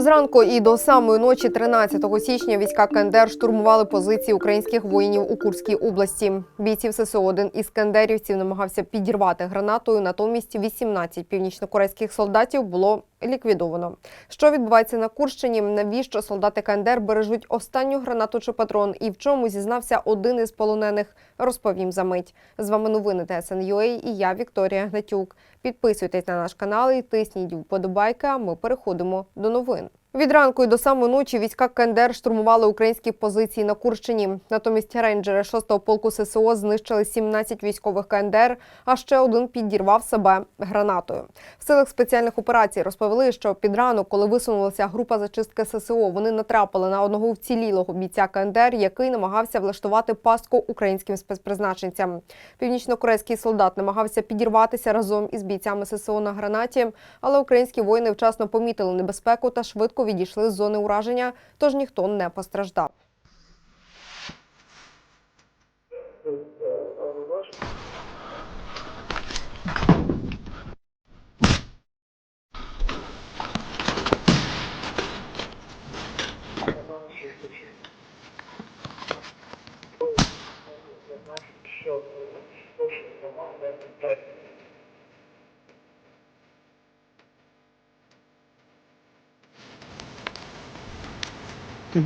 Зранку і до самої ночі, 13 січня, війська КНДР штурмували позиції українських воїнів у Курській області. Бійців ССО один із кендерівців намагався підірвати гранатою. Натомість 18 північнокорейських солдатів було ліквідовано. Що відбувається на Курщині? Навіщо солдати КНДР бережуть останню гранату чи патрон? І в чому зізнався один із полонених? Розповім за мить. З вами новини ТСНЮА і я Вікторія Гнатюк. Підписуйтесь на наш канал і тисніть вподобайки. А ми переходимо до новин. Від ранку і до самої ночі війська КНДР штурмували українські позиції на Курщині. Натомість рейнджери 6-го полку ССО знищили 17 військових КНДР, а ще один підірвав себе гранатою. В силах спеціальних операцій розповіли, що під ранок, коли висунулася група зачистки ССО, вони натрапили на одного вцілілого бійця КНДР, який намагався влаштувати пастку українським спецпризначенцям. Північнокорейський солдат намагався підірватися разом із бійцями ССО на гранаті, але українські воїни вчасно помітили небезпеку та швидко відійшли з зони ураження, тож ніхто не постраждав. Да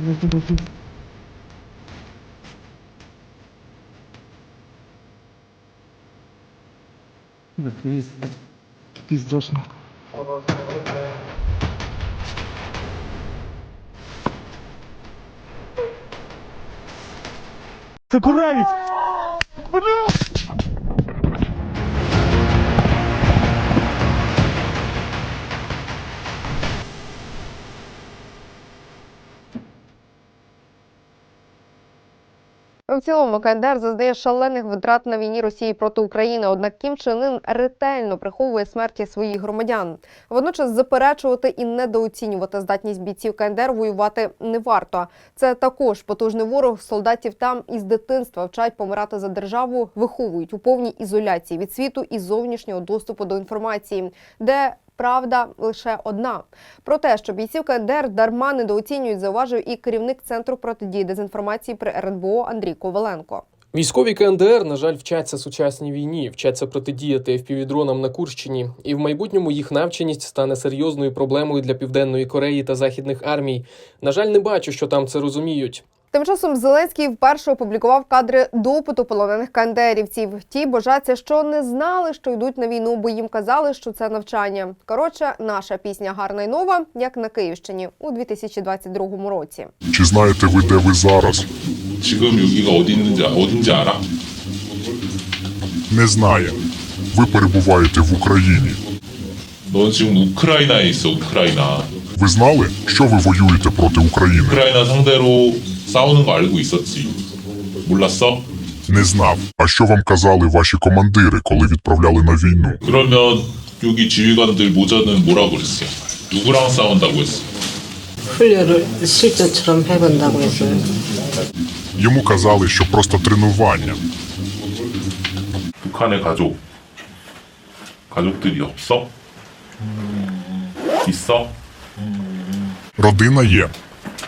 пиз... пиздошно. Ты править! Бля! В цілому КНДР зазнає шалених витрат на війні Росії проти України. Однак Кім Чен Ын ретельно приховує смерті своїх громадян. Водночас заперечувати і недооцінювати здатність бійців КНДР воювати не варто. Це також потужний ворог. Солдатів там із дитинства вчать помирати за державу, виховують у повній ізоляції від світу і зовнішнього доступу до інформації, де Правда лише одна про те, що бійців КНДР дарма недооцінюють, зауважив і керівник центру протидії дезінформації при РНБО Андрій Коваленко. Військові КНДР, на жаль, вчаться сучасній війні, вчаться протидіяти FPV-дронам на Курщині, і в майбутньому їх навченість стане серйозною проблемою для південної Кореї та західних армій. На жаль, не бачу, що там це розуміють. Тим часом Зеленський вперше опублікував кадри допиту полонених кандерівців. Ті божаться, що не знали, що йдуть на війну, бо їм казали, що це навчання. Коротше, наша пісня гарна й нова, як на Київщині у 2022 році. Чи знаєте ви де ви зараз? Не знає. Ви перебуваєте в Україні. Україна Україна. Ви знали, що ви воюєте проти України? Україна 싸우는 거 알고 있었지 몰랐어? Не знав. А що вам казали ваші командири, коли відправляли на війну? 그러면 여기 지휘관들 모자는 뭐라고 그랬어? 누구랑 싸운다고 했어? 훈련을 실전처럼 해본다고 했어요. Йому казали, що просто тренування. 북한의 가족 가족들이 없어? 있어? Родина є.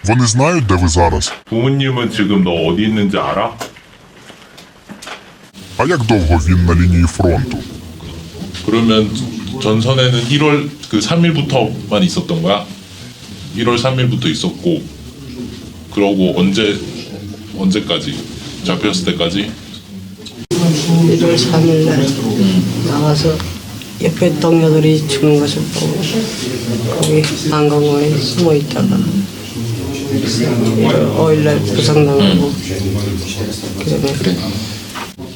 Вони знають, де ви зараз. 부모님은 지금 너 어디 있는지 알아? А як довго він на лінії фронту? 그러면 전선에는 1월 그 3일부터만 있었던 거야? 1월 3일부터 있었고 그러고 언제 언제까지 잡혔을 때까지 1월 3일 날 나와서 옆에 동료들이 죽는 것을 보고 거기 한강공에 숨어 있다가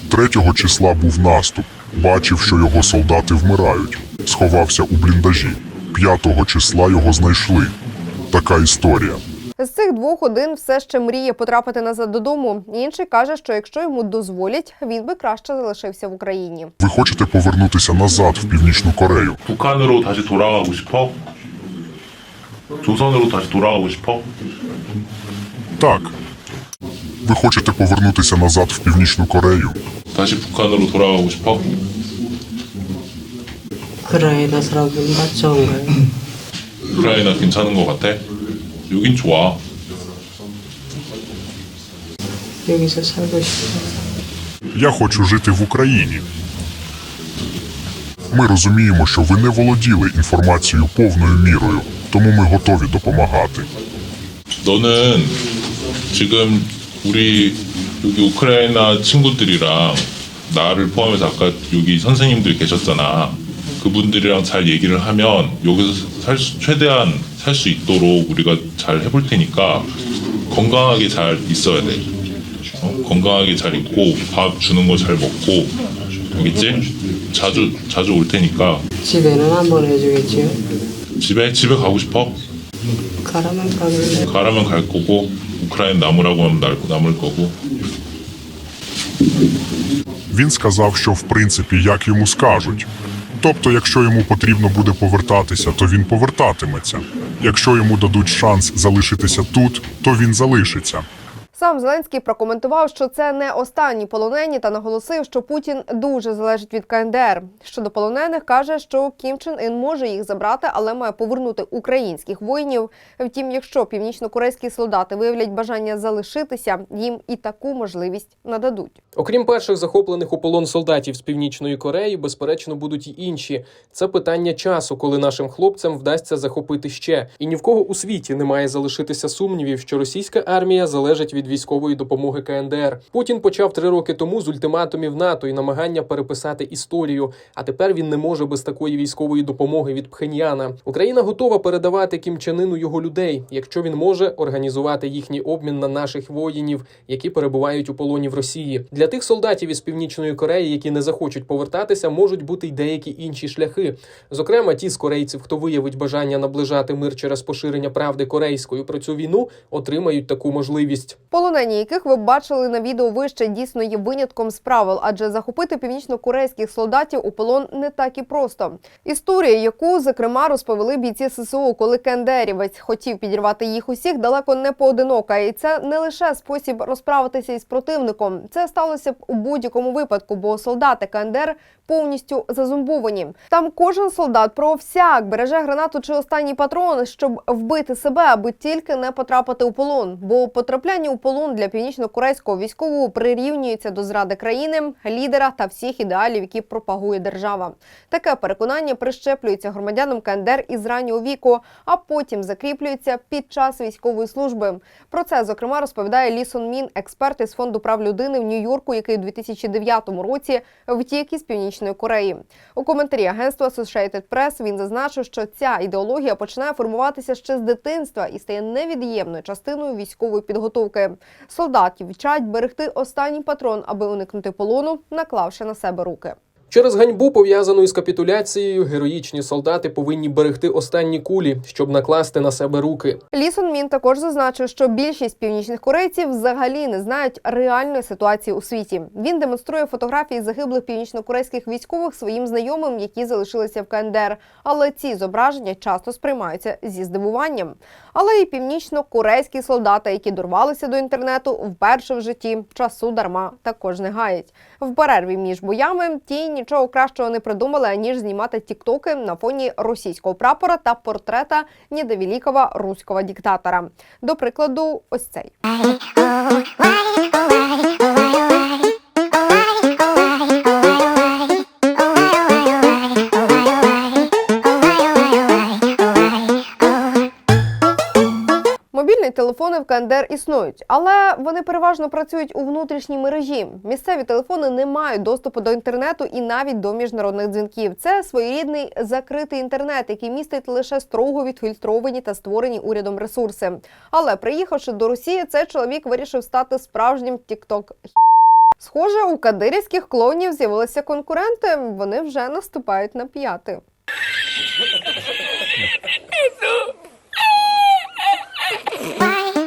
Третього числа був наступ. Бачив, що його солдати вмирають. Сховався у бліндажі. П'ятого числа його знайшли. Така історія. З цих двох один все ще мріє потрапити назад додому. Інший каже, що якщо йому дозволять, він би краще залишився в Україні. Ви хочете повернутися назад в північну Корею? У камеру 조선으로 다시 돌아가고 싶어? Так. Ви хочете повернутися назад в Північну Корею? 다시 북한으로 돌아가고 싶어? 우크라이나 사람들 맞죠? 우크라이나 괜찮은 것 같아? 여긴 좋아. 여기서 살고 싶어요. Я хочу жити в Україні. Ми розуміємо, що ви не володіли інформацією повною мірою, тому ми готові допомагати. 너는 지금 우리 여기 우크라이나 친구들이랑 나를 포함해서 아까 여기 선생님들 계셨잖아. 그분들이랑 잘 얘기를 하면 여기서 살 수, 최대한 살 수 있도록 우리가 잘 해볼 테니까 건강하게 잘 있어야 돼. 어? 건강하게 잘 있고 밥 주는 거 잘 먹고 알겠지? 자주 자주 올 테니까 집에는 한번 해주겠지요. 집에 집에 가고 싶어? 가라면 가길래 가라면 갈 거고 우크라이나 남으라고 하면 날- 남을 거고 Він сказав, що в принципі як йому скажуть. Тобто, якщо йому потрібно буде повертатися, то він повертатиметься. Якщо йому дадуть шанс залишитися тут, то він залишиться. Сам Зеленський прокоментував, що це не останні полонені, та наголосив, що Путін дуже залежить від КНДР. Щодо полонених, каже, що Кім Чен Ін може їх забрати, але має повернути українських воїнів. Втім, якщо північнокорейські солдати виявлять бажання залишитися, їм і таку можливість нададуть. Окрім перших захоплених у полон солдатів з північної Кореї, безперечно, будуть і інші. Це питання часу, коли нашим хлопцям вдасться захопити ще. І ні в кого у світі не має залишитися сумнівів, що російська армія залежить від військової допомоги КНДР. Путін почав три роки тому з ультиматумів НАТО і намагання переписати історію. А тепер він не може без такої військової допомоги від Пхеньяна. Україна готова передавати кімчанину його людей, якщо він може організувати їхній обмін на наших воїнів, які перебувають у полоні в Росії. Для тих солдатів із північної Кореї, які не захочуть повертатися, можуть бути й деякі інші шляхи. Зокрема, ті з корейців, хто виявить бажання наближати мир через поширення правди корейською про цю війну, отримають таку можливість. Полонені, яких ви бачили на відео вище, дійсно є винятком з правил, адже захопити північно-корейських солдатів у полон не так і просто. Історія, яку зокрема розповіли бійці ССО, коли кендерівець хотів підірвати їх усіх, далеко не поодинока, і це не лише спосіб розправитися із противником. Це сталося б у будь-якому випадку, бо солдати КНДР повністю зазумбовані. Там кожен солдат про всяк береже гранату чи останній патрон, щоб вбити себе, аби тільки не потрапити у полон. Бо потрапляння у полон для північно-корейського військового прирівнюється до зради країни, лідера та всіх ідеалів, які пропагує держава. Таке переконання прищеплюється громадянам КНДР із раннього віку, а потім закріплюється під час військової служби. Про це зокрема розповідає Лісон Мін, експерт із фонду прав людини в Нью-Йорку, який у 2009 році втік із північної Кореї. У коментарі агентства Associated Press він зазначив, що ця ідеологія починає формуватися ще з дитинства і стає невід'ємною частиною військової підготовки. Солдатів вчать берегти останній патрон, аби уникнути полону, наклавши на себе руки. Через ганьбу, пов'язану із капітуляцією, героїчні солдати повинні берегти останні кулі, щоб накласти на себе руки. Лісон Мін також зазначив, що більшість північних корейців взагалі не знають реальної ситуації у світі. Він демонструє фотографії загиблих північнокорейських військових своїм знайомим, які залишилися в КНДР. Але ці зображення часто сприймаються зі здивуванням. Але і північно-корейські солдати, які дорвалися до інтернету вперше в житті, часу дарма також не гаять. В перерві між боями ті нічого кращого не придумали, аніж знімати тіктоки на фоні російського прапора та портрета недовеликого руського диктатора. До прикладу, ось цей. Телефони в КНДР існують, але вони переважно працюють у внутрішній мережі. Місцеві телефони не мають доступу до інтернету і навіть до міжнародних дзвінків. Це своєрідний закритий інтернет, який містить лише строго відфільтровані та створені урядом ресурси. Але приїхавши до Росії, цей чоловік вирішив стати справжнім тікток. Схоже, у кадирівських клоунів з'явилися конкуренти. Вони вже наступають на п'яти. Нічого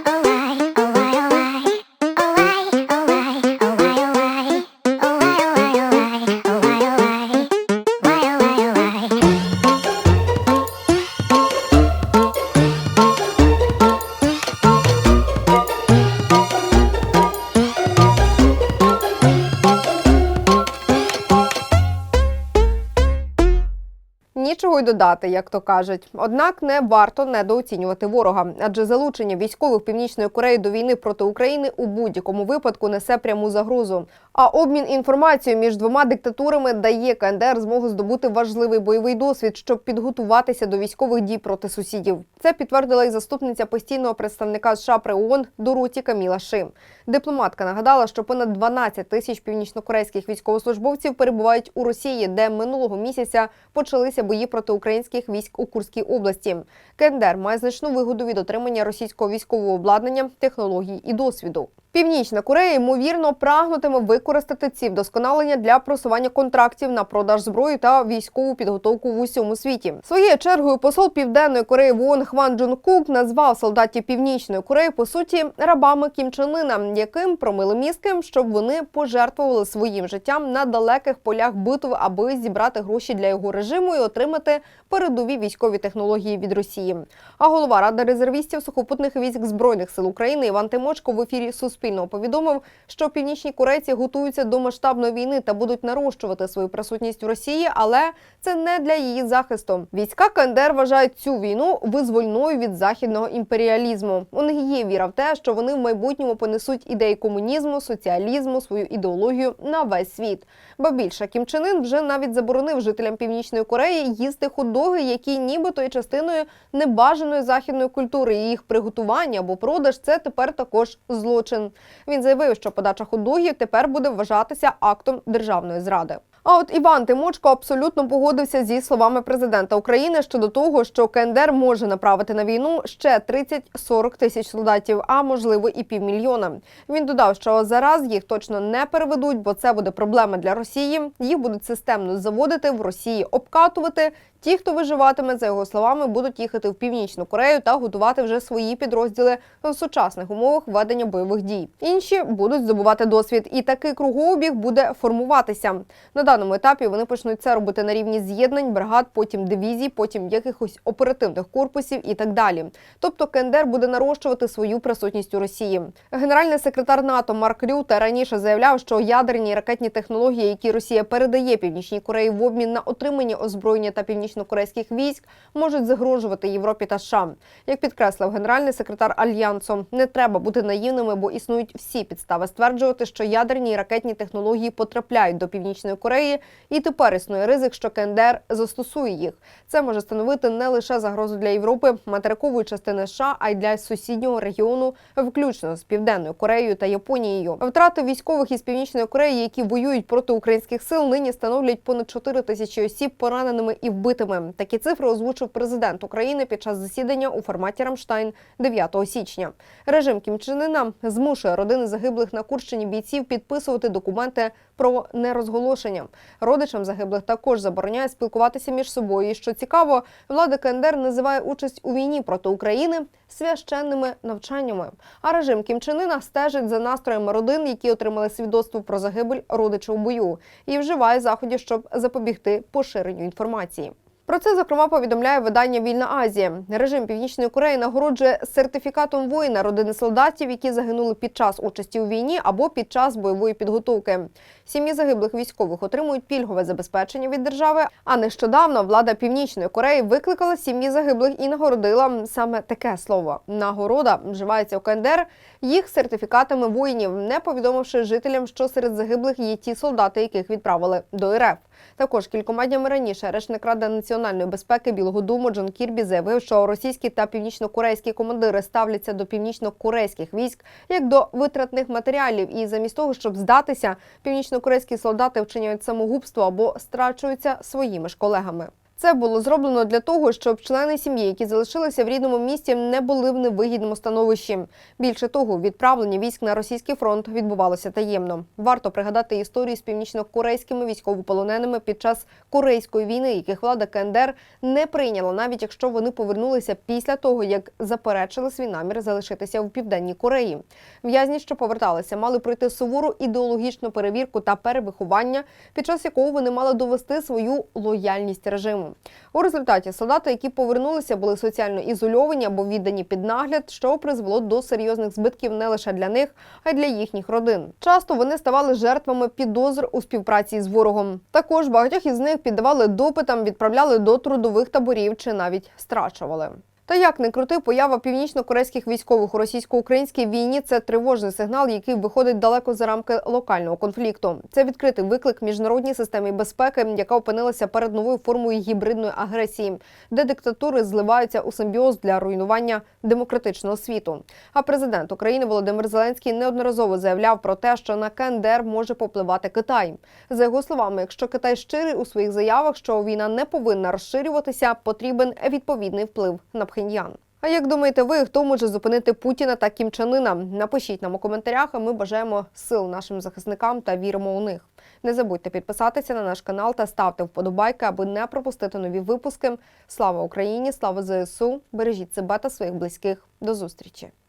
й як то кажуть. Однак не варто недооцінювати ворога, адже залучення військових Північної Кореї до війни проти України у будь-якому випадку несе пряму загрозу. А обмін інформацією між двома диктатурами дає КНДР змогу здобути важливий бойовий досвід, щоб підготуватися до військових дій проти сусідів. Це підтвердила і заступниця постійного представника США при ООН Доруті Каміла Шим. Дипломатка нагадала, що понад 12 тисяч північнокорейських військовослужбовців перебувають у Росії, де минулого місяця почалися бої проти українських військ у Курській області. КНДР має значну вигоду від отримання російського військового обладнання, технологій і досвіду. Північна Корея ймовірно прагнутиме використати ці вдосконалення для просування контрактів на продаж зброї та військову підготовку в усьому світі. Своєю чергою посол Південної Кореї в ООН Хван Джун Кук назвав солдатів Північної Кореї по суті рабами Кім Чен Ына, яким промили мізки, щоб вони пожертвували своїм життям на далеких полях битв, аби зібрати гроші для його режиму і отримати передові військові технології від Росії. А голова ради резервістів сухопутних військ збройних сил України Іван Тимочко в ефірі Суспільного повідомив, що північні корейці готуються до масштабної війни та будуть нарощувати свою присутність в Росії, але це не для її захисту. Війська КНДР вважають цю війну визвольною від західного імперіалізму. У них є віра в те, що вони в майбутньому понесуть ідеї комунізму, соціалізму, свою ідеологію на весь світ. Ба більше Кім Чен Ын вже навіть заборонив жителям Північної Кореї їсти хот-доги, які нібито є частиною небажаної західної культури. І їх приготування або продаж це тепер також злочин. Він заявив, що подача хот-догів тепер буде вважатися актом державної зради. А от Іван Тимочко абсолютно погодився зі словами президента України щодо того, що КНДР може направити на війну ще 30-40 тисяч солдатів, а можливо і півмільйона. Він додав, що зараз їх точно не переведуть, бо це буде проблема для Росії. Їх будуть системно заводити в Росії, обкатувати. Ті, хто виживатиме, за його словами, будуть їхати в північну Корею та готувати вже свої підрозділи в сучасних умовах ведення бойових дій. Інші будуть здобувати досвід, і такий кругообіг буде формуватися. На даному етапі вони почнуть це робити на рівні з'єднань, бригад, потім дивізій, потім якихось оперативних корпусів і так далі. Тобто КНДР буде нарощувати свою присутність у Росії. Генеральний секретар НАТО Марк Рюте раніше заявляв, що ядерні і ракетні технології, які Росія передає Північній Кореї в обмін на отримання озброєння та північнокорейських військ, можуть загрожувати Європі та США. Як підкреслив генеральний секретар Альянсу, не треба бути наївними, бо існують всі підстави стверджувати, що ядерні і ракетні технології потрапляють до Північної Кореї, і тепер існує ризик, що КНДР застосує їх. Це може становити не лише загрозу для Європи, материкової частини США, а й для сусіднього регіону, включно з Південною Кореєю та Японією. Втрати військових із Північної Кореї, які воюють проти українських сил, нині становлять понад 4 тисячі осіб пораненими і вбитими. Такі цифри озвучив президент України під час засідання у форматі Рамштайн 9 січня. Режим Кім Чен Ына змушує родини загиблих на Курщині бійців підписувати документи про нерозголошення. Родичам загиблих також забороняє спілкуватися між собою. І що цікаво, влада КНДР називає участь у війні проти України священними навчаннями. А режим Кім Чен Ына стежить за настроями родин, які отримали свідоцтво про загибель родича у бою, і вживає заходів, щоб запобігти поширенню інформації. Про це зокрема повідомляє видання Вільна Азія. Режим Північної Кореї нагороджує сертифікатом воїна родини солдатів, які загинули під час участі у війні або під час бойової підготовки. Сім'ї загиблих військових отримують пільгове забезпечення від держави. А нещодавно влада Північної Кореї викликала сім'ї загиблих і нагородила саме таке слово. Нагорода вживається у КНДР їх сертифікатами воїнів, не повідомивши жителям, що серед загиблих є ті солдати, яких відправили до РФ. Також кількома днями раніше речник Ради національної безпеки Білого Дому Джон Кірбі заявив, що російські та північно-корейські командири ставляться до північно-корейських військ як до витратних матеріалів, і замість того, щоб здатися, північно-корейські солдати вчиняють самогубство або страчуються своїми ж колегами. Це було зроблено для того, щоб члени сім'ї, які залишилися в рідному місті, не були в невигідному становищі. Більше того, відправлення військ на російський фронт відбувалося таємно. Варто пригадати історії з північно-корейськими військовополоненими під час корейської війни, яких влада КНДР не прийняла, навіть якщо вони повернулися після того, як заперечили свій намір залишитися в південній Кореї. В'язні, що поверталися, мали пройти сувору ідеологічну перевірку та перевиховання, під час якого вони мали довести свою лояльність режиму. У результаті солдати, які повернулися, були соціально ізольовані або віддані під нагляд, що призвело до серйозних збитків не лише для них, а й для їхніх родин. Часто вони ставали жертвами підозр у співпраці з ворогом. Також багатьох із них піддавали допитам, відправляли до трудових таборів чи навіть страчували. Та як не крути, поява північно-корейських військових у російсько-українській війні це тривожний сигнал, який виходить далеко за рамки локального конфлікту. Це відкритий виклик міжнародній системі безпеки, яка опинилася перед новою формою гібридної агресії, де диктатури зливаються у симбіоз для руйнування демократичного світу. А президент України Володимир Зеленський неодноразово заявляв про те, що на КНДР може попливати Китай. За його словами, якщо Китай щирий у своїх заявах, що війна не повинна розширюватися, потрібен відповідний вплив на Пхеньян. А як думаєте ви, хто може зупинити Путіна та Кім Чен Ына? Напишіть нам у коментарях, а ми бажаємо сил нашим захисникам та віримо у них. Не забудьте підписатися на наш канал та ставте вподобайки, аби не пропустити нові випуски. Слава Україні! Слава ЗСУ! Бережіть себе та своїх близьких. До зустрічі!